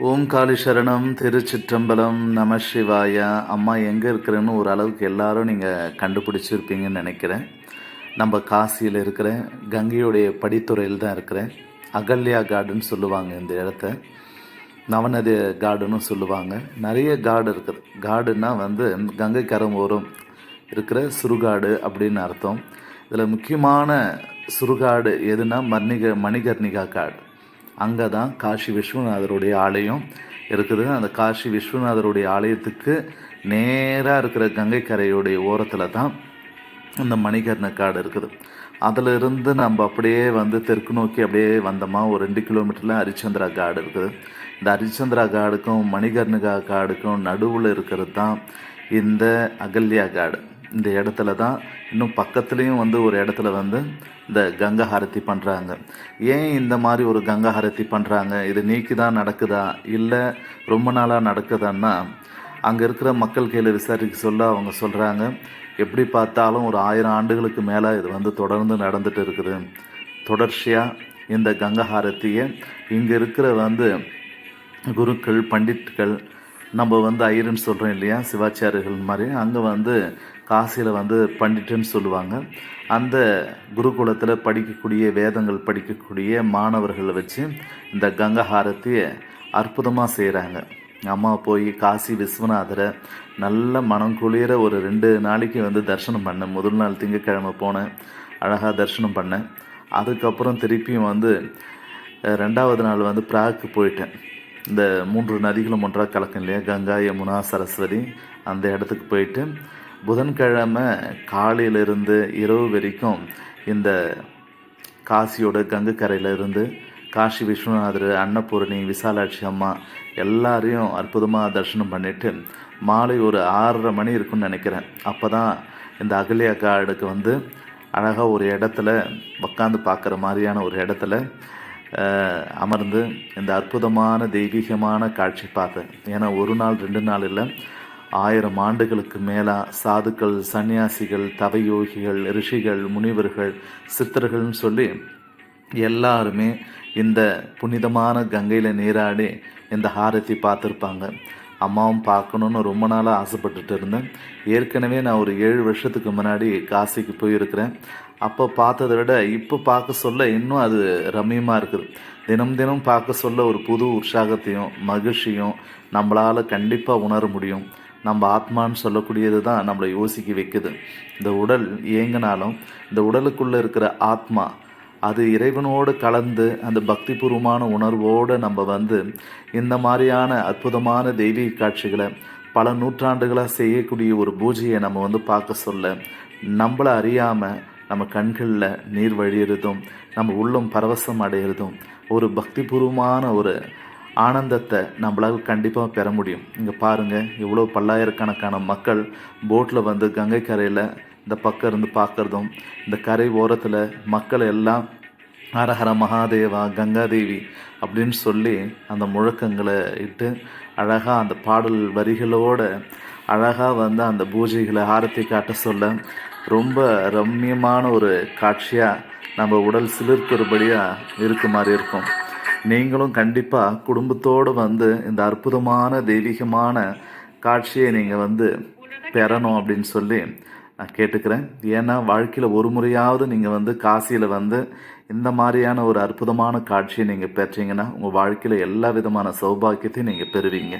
ஓம் காளி சரணம் திருச்சிற்றம்பலம் நம சிவாய. அம்மா எங்கே இருக்கிறேன்னு ஒரு அளவுக்கு எல்லாரும் நீங்கள் கண்டுபிடிச்சிருப்பீங்கன்னு நினைக்கிறேன். நம்ம காசியில் இருக்கிற கங்கையுடைய படித்துறையில் தான் இருக்கிறேன். அகல்யா கார்டன் சொல்லுவாங்க இந்த இடத்த. நவநதி கார்டனும் சொல்லுவாங்க. நிறைய காடு இருக்குது. காடுன்னா வந்து கங்கை கரம் ஓரம் இருக்கிற சுருகாடு அப்படின்னு அர்த்தம். இதில் முக்கியமான சுருகாடு எதுனா மர்ணிக மணிகர்ணிகா காடு. அங்கே தான் காசி விஸ்வநாதருடைய ஆலயம் இருக்குது. அந்த காசி விஸ்வநாதருடைய ஆலயத்துக்கு நேராக இருக்கிற கங்கை கரையுடைய ஓரத்தில் தான் இந்த மணிகர்ண காடு இருக்குது. அதில் இருந்து நம்ம அப்படியே வந்து தெற்கு நோக்கி அப்படியே வந்தோமா ஒரு ரெண்டு கிலோமீட்டரில் ஹரிச்சந்திரா காடு இருக்குது. இந்த ஹரிச்சந்திரா காடுக்கும் மணிகர்ணிகா காடுக்கும் நடுவில் இருக்கிறது தான் இந்த அகல்யா காடு. இந்த இடத்துல தான் இன்னும் பக்கத்துலேயும் வந்து ஒரு இடத்துல வந்து இந்த கங்கா ஹாரத்தி பண்ணுறாங்க ஏன் இந்த மாதிரி ஒரு கங்கா ஹாரத்தி பண்ணுறாங்க இது நீக்கி தான் நடக்குதா? இல்லை ரொம்ப நாளாக நடக்குதான்னா அங்கே இருக்கிற மக்கள் கையில் விசாரிக்க சொல்ல அவங்க சொல்கிறாங்க எப்படி பார்த்தாலும் ஒரு ஆயிரம் ஆண்டுகளுக்கு மேலே இது வந்து தொடர்ந்து நடந்துட்டு இருக்குது. தொடர்ச்சியாக இந்த கங்கா ஹாரத்தியை இங்கே இருக்கிற வந்து குருக்கள் பண்டிட்கள் நம்ம வந்து ஐயருன்னு சொல்கிறோம் இல்லையா? சிவாச்சாரியர்கள் மாதிரி. அங்கே வந்து காசியில் வந்து பண்டிட்டுன்னு சொல்லுவாங்க. அந்த குருகுலத்தில் படிக்கக்கூடிய வேதங்கள் படிக்கக்கூடிய மாணவர்களை வச்சு இந்த கங்கஹாரத்தியை அற்புதமாக செய்கிறாங்க அம்மா போய் காசி விஸ்வநாதரை நல்ல மனம் குளிர ஒரு ரெண்டு நாளைக்கு வந்து தரிசனம் பண்ணேன். முதல் நாள் திங்கக்கிழமை போனேன். அழகாக தரிசனம் பண்ணேன். அதுக்கப்புறம் திருப்பியும் வந்து ரெண்டாவது நாள் வந்து பிராக்கு போயிட்டேன். இந்த மூன்று நதிகளும் ஒன்றாக கலக்கும் இல்லையா? கங்கா யமுனா சரஸ்வதி அந்த இடத்துக்கு போயிட்டு புதன்கிழமை காலையிலிருந்து இரவு வரைக்கும் இந்த காசியோட கங்கை கரையிலிருந்து காஷி காசி விஸ்வநாதர் அன்னபூரணி விசாலாட்சி அம்மா எல்லாரையும் அற்புதமாக தரிசனம் பண்ணிவிட்டு மாலை ஒரு ஆறரை மணி இருக்கும்னு நினைக்கிறேன். அப்போ தான் இந்த அகலியா காடுக்கு வந்து அழகாக ஒரு இடத்துல உக்காந்து பார்க்குற மாதிரியான ஒரு இடத்துல அமர்ந்து இந்த அற்புதமான தெய்வீகமான காட்சி பார்த்தேன். ஏன்னா ஒரு நாள் ரெண்டு நாள் இல்லை ஆயிரம் ஆண்டுகளுக்கு மேலாக சாதுக்கள் சன்னியாசிகள் தவயோகிகள் ரிஷிகள் முனிவர்கள் சித்தர்கள்னு சொல்லி எல்லாருமே இந்த புனிதமான கங்கையில் நீராடி இந்த ஹாரதி பார்த்துருப்பாங்க. அம்மாவும் பார்க்கணுன்னு ரொம்ப நாளாக ஆசைப்பட்டுட்டு இருந்தேன். ஏற்கனவே நான் ஒரு ஏழு வருஷத்துக்கு முன்னாடி காசிக்கு போயிருக்கிறேன். அப்போ பார்த்ததை விட இப்போ பார்க்க சொல்ல இன்னும் அது ரம்மியமாக இருக்குது. தினம் தினம் பார்க்க சொல்ல ஒரு புது உற்சாகத்தையும் மகிழ்ச்சியும் நம்மளால் கண்டிப்பாக உணர முடியும். நம்ம ஆத்மான்னு சொல்லக்கூடியது தான் நம்மளை யோசிக்க வைக்குது. இந்த உடல் இயங்கினாலும் இந்த உடலுக்குள்ளே இருக்கிற ஆத்மா அது இறைவனோடு கலந்து அந்த பக்திபூர்வமான உணர்வோடு நம்ம வந்து இந்த மாதிரியான அற்புதமான தெய்வீக காட்சிகளை பல நூற்றாண்டுகளாக செய்யக்கூடிய ஒரு பூஜையை நம்ம வந்து பார்க்க சொல்ல நம்மளை அறியாமல் நம்ம கண்களில் நீர் வழியிறதும் நம்ம உள்ளம் பரவசம் அடைகிறதும் ஒரு பக்திபூர்வமான ஒரு ஆனந்தத்தை நம்மளால் கண்டிப்பாக பெற முடியும். இங்கே பாருங்கள் இவ்வளோ பல்லாயிரக்கணக்கான மக்கள் போட்டில் வந்து கங்கை கரையில் இந்த பக்கம் இருந்து பார்க்குறதும் இந்த கரை ஓரத்தில் மக்கள் எல்லாம் ஹரஹர மகாதேவா கங்காதேவி அப்படின்னு சொல்லி அந்த முழக்கங்களை இட்டு அழகாக அந்த பாடல் வரிகளோட அழகாக வந்து அந்த பூஜைகளை ஆரத்தி காட்ட சொல்ல ரொம்ப ரம்மியமான ஒரு காட்சியாக நம்ம உடல் சிலிர்க்கிறபடியாக இருக்க மாதிரி இருக்கும். நீங்களும் கண்டிப்பாக குடும்பத்தோடு வந்து இந்த அற்புதமான தெய்வீகமான காட்சியை நீங்கள் வந்து பெறணும் அப்படின்னு சொல்லி நான் கேட்டுக்கிறேன். ஏன்னா வாழ்க்கையில் ஒரு முறையாவது நீங்கள் வந்து காசியில் வந்து இந்த மாதிரியான ஒரு அற்புதமான காட்சியை நீங்கள் பெற்றீங்கன்னா உங்கள் வாழ்க்கையில் எல்லா விதமான சௌபாக்கியத்தையும் நீங்கள் பெறுவீங்க.